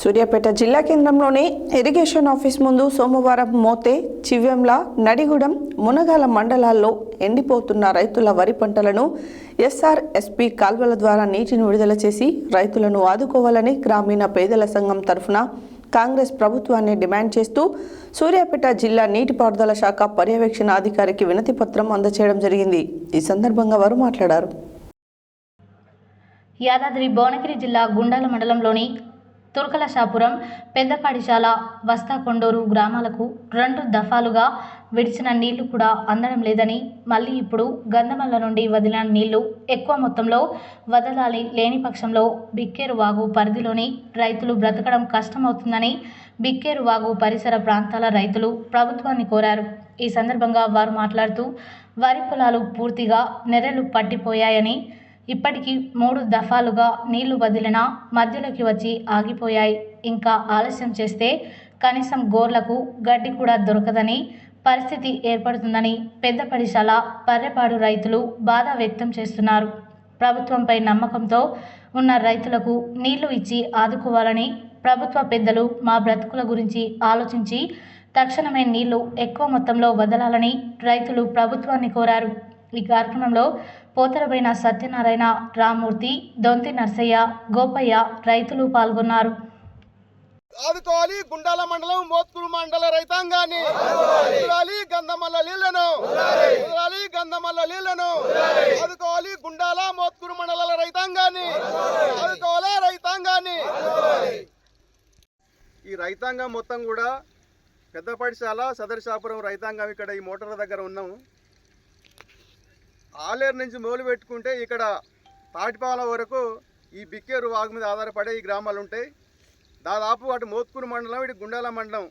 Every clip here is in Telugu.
సూర్యాపేట జిల్లా కేంద్రంలోని ఇరిగేషన్ ఆఫీస్ ముందు సోమవారం మోతే చివ్యంల నడిగూడెం మునగాల మండలాల్లో ఎండిపోతున్న రైతుల వరి పంటలను ఎస్ఆర్ఎస్పి కాల్వల ద్వారా నీటిని విడుదల చేసి రైతులను ఆదుకోవాలని గ్రామీణ పేదల సంఘం తరఫున కాంగ్రెస్ ప్రభుత్వాన్ని డిమాండ్ చేస్తూ సూర్యాపేట జిల్లా నీటిపారుదల శాఖ పర్యవేక్షణ అధికారికి వినతి పత్రం అందచేయడం జరిగింది. ఈ సందర్భంగా వారు మాట్లాడారు. యాదాద్రి భువనగిరి జిల్లా గుండాల మండలంలోని తుర్కలషాపురం పెద్దపాడిశాల వస్తాకొండూరు గ్రామాలకు రెండు దఫాలుగా విడిచిన నీళ్ళు కూడా అందడం లేదని మళ్ళీ ఇప్పుడు గంధమల్ల నుండి వదిలిన నీళ్ళు ఎక్కువ మొత్తంలో వదలాలి లేని పక్షంలో బిక్కేరు వాగు పరిధిలోని రైతులు బ్రతకడం కష్టమవుతుందని బిక్కేరు వాగు పరిసర ప్రాంతాల రైతులు ప్రభుత్వాన్ని కోరారు. ఈ సందర్భంగా వారు మాట్లాడుతూ వరి పొలాలు పూర్తిగా నెరలు పట్టిపోయాయని ఇప్పటికీ మూడు దఫాలుగా నీళ్ళు వదిలినా మధ్యలోకి వచ్చి ఆగిపోయాయి. ఇంకా ఆలస్యం చేస్తే కనీసం గోర్లకు గడ్డి కూడా దొరకదని పరిస్థితి ఏర్పడుతుందని పెద్దపడిశాల పర్రెపాడు రైతులు బాధ వ్యక్తం చేస్తున్నారు. ప్రభుత్వంపై నమ్మకంతో ఉన్న రైతులకు నీళ్ళు ఇచ్చి ఆదుకోవాలని ప్రభుత్వ పెద్దలు మా బ్రతుకుల గురించి ఆలోచించి తక్షణమే నీళ్ళు ఎక్కువ మొత్తంలో వదలాలని రైతులు ప్రభుత్వాన్ని కోరారు. ఈ కార్యక్రమంలో పోతరబైన సత్యనారాయణ రామూర్తి దొంతి నర్సయ్య గోపయ్య రైతులు పాల్గొన్నారు. ఆదుకోవాలి గుండాల మండలం మోత్కూరు మండల రైతాంగాన్ని. కుదరాలి గంధమల్ల నీళ్ళను. కుదరాలి. గంధమల్ల నీళ్ళను. ఆదుకోవాలి గుండాల మోత్కూరు మండలాల రైతాంగాన్ని. ఆదుకోవాలా. రైతాంగాన్ని. ఈ రైతాంగం మొత్తం కూడా పెద్దపడిశాల సదరిశాపురం రైతాంగం ఇక్కడ ఈ మోటార్ దగ్గర ఉన్నాం ఆలేరు నుంచి మొదలు పెట్టుకుంటే ఇక్కడ తాటిపాల వరకు ఈ బిక్కేరు వాగు మీద ఆధారపడే ఈ గ్రామాలు ఉంటాయి. దాదాపు అటు మోత్కూరు మండలం ఇటు గుండాల మండలం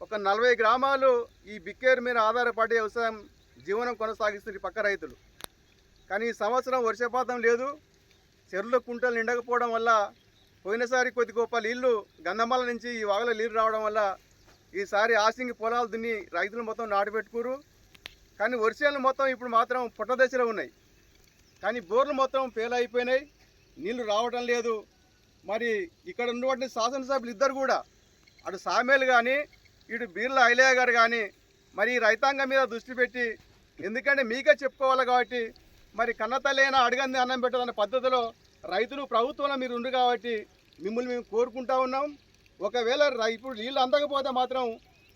ఒక నలభై గ్రామాలు ఈ బిక్కేరు మీద ఆధారపడి వ్యవసాయం జీవనం కొనసాగిస్తున్న పక్క రైతులు. కానీ ఈ సంవత్సరం వర్షపాతం లేదు. చెరువులు కుంటలు నిండకపోవడం వల్ల పోయినసారి కొద్ది గొప్ప నీళ్ళు గంధమాల నుంచి ఈ వాగులో నీళ్ళు రావడం వల్ల ఈసారి ఆసింగి పొలాలు దున్ని రైతులు మొత్తం నాటుపెట్టుకురు కానీ వర్షాలు మొత్తం ఇప్పుడు మాత్రం పుట్ట దశలో ఉన్నాయి. కానీ బోర్లు మొత్తం ఫెయిల్ అయిపోయినాయి. నీళ్ళు రావడం లేదు. మరి ఇక్కడ ఉన్నటువంటి శాసనసభ్యులు ఇద్దరు కూడా అటు సామేలు కానీ ఇటు బీర్ల ఐలయ్య గారు కానీ మరి రైతాంగం మీద దృష్టి పెట్టి ఎందుకంటే మీకే చెప్పుకోవాలి కాబట్టి మరి కన్నతల్లైనా అడగంది అన్నం పెట్టదన్న పద్ధతిలో రైతులు ప్రభుత్వంలో మీరు ఉండు కాబట్టి మిమ్మల్ని మేము కోరుకుంటా ఉన్నాం. ఒకవేళ ఇప్పుడు నీళ్ళు అందకపోతే మాత్రం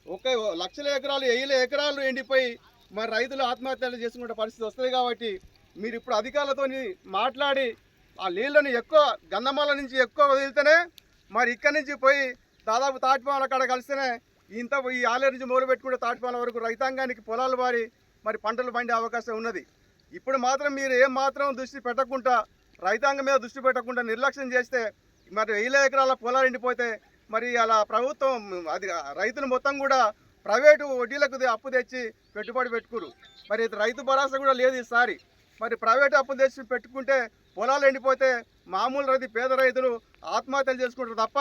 ఒక లక్షల ఎకరాలు వేల ఎకరాలు ఎండిపోయి మరి రైతులు ఆత్మహత్యలు చేసుకునే పరిస్థితి వస్తుంది కాబట్టి మీరు ఇప్పుడు అధికారులతో మాట్లాడి ఆ నీళ్ళను ఎక్కువ గంధమాల నుంచి ఎక్కువ వదిలితేనే మరి ఇక్కడి నుంచి పోయి దాదాపు తాటిపాల కాడ కలిస్తేనే ఇంత ఈ ఆలయ నుంచి మొదలు పెట్టుకుంటే తాటిపాల వరకు రైతాంగానికి పొలాలు వారి మరి పంటలు పండే అవకాశం ఉన్నది. ఇప్పుడు మాత్రం మీరు ఏం మాత్రం దృష్టి పెట్టకుండా రైతాంగం మీద దృష్టి పెట్టకుండా నిర్లక్ష్యం చేస్తే మరి వేల ఎకరాల పొలాలు ఎండిపోతే మరి అలా ప్రభుత్వం అది రైతులు మొత్తం కూడా ప్రైవేటు వడ్డీలకు అప్పు తెచ్చి పెట్టుబడి పెట్టుకురు. మరి రైతు భరోసా కూడా లేదు ఈసారి. మరి ప్రైవేట్ అప్పు తెచ్చి పెట్టుకుంటే పొలాలు ఎండిపోతే మామూలు రైతు పేద రైతులు ఆత్మహత్యలు చేసుకుంటారు తప్ప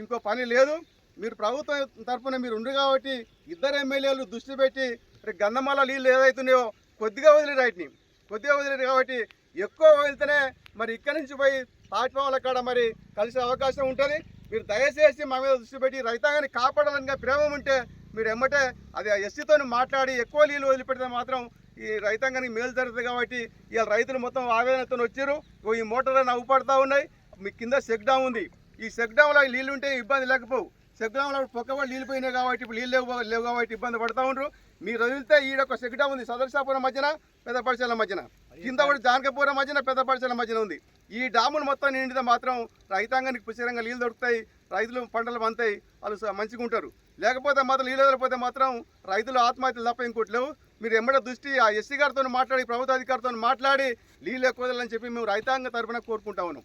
ఇంకో పని లేదు. మీరు ప్రభుత్వం తరఫున మీరు ఉండు కాబట్టి ఇద్దరు ఎమ్మెల్యేలు దృష్టి పెట్టి మరి గంధమాల నీళ్ళు ఏదైతున్నాయో కొద్దిగా వదిలేరు వాటిని కొద్దిగా వదిలేరు కాబట్టి ఎక్కువ వదిలితేనే మరి ఇక్కడి నుంచి పోయి తాటిపాముల కాడ మరి కలిసే అవకాశం ఉంటుంది. మీరు దయచేసి మా మీద దృష్టి పెట్టి రైతాంగాన్ని కాపాడాలని ప్రేమ ఉంటే మీరు ఎమ్మటే అది ఎస్సీతో మాట్లాడి ఎక్కువ నీళ్ళు వదిలిపెడితే మాత్రం ఈ రైతాంగానికి మేలు జరుగుతుంది కాబట్టి ఇవాళ రైతులు మొత్తం ఆవేదనతో వచ్చారు ఈ మోటార్లు నవ్వుపడతా ఉన్నాయి. మీ కింద సెక్డామ్ ఉంది. ఈ సెక్డామ్లో నీళ్ళు ఉంటే ఇబ్బంది లేకపోవు. సెక్డామ్లో పొక్క వాళ్ళు నీళ్ళు పోయినాయి కాబట్టి ఇప్పుడు నీళ్ళు లేవు లేవు కాబట్టి ఇబ్బంది పడతా ఉండరు. మీరు వదిలితే ఈడ ఒక సెక్డామ్ ఉంది సదర్శాపురం మధ్యన పెద్ద మధ్యన. కింద కూడా జానకపురం మధ్యన పెద్ద మధ్యన ఉంది. ఈ డాములు మొత్తం నిండితే మాత్రం రైతాంగానికి పుష్కరంగా నీళ్ళు దొరుకుతాయి. రైతులు పంటలు పంతాయి వాళ్ళు మంచిగా ఉంటారు లేకపోతే మాత్రం నీళ్ళు మాత్రం రైతులు ఆత్మహత్యలు తప్ప ఇంకోటి లేవు మీరు ఎమ్మడ దృష్టి ఆ ఎస్సీ గారితో మాట్లాడి ప్రభుత్వ అధికారితో మాట్లాడి నీళ్ళు ఎక్కువ చెప్పి మేము రైతాంగ తరఫున కోరుకుంటా ఉన్నాం.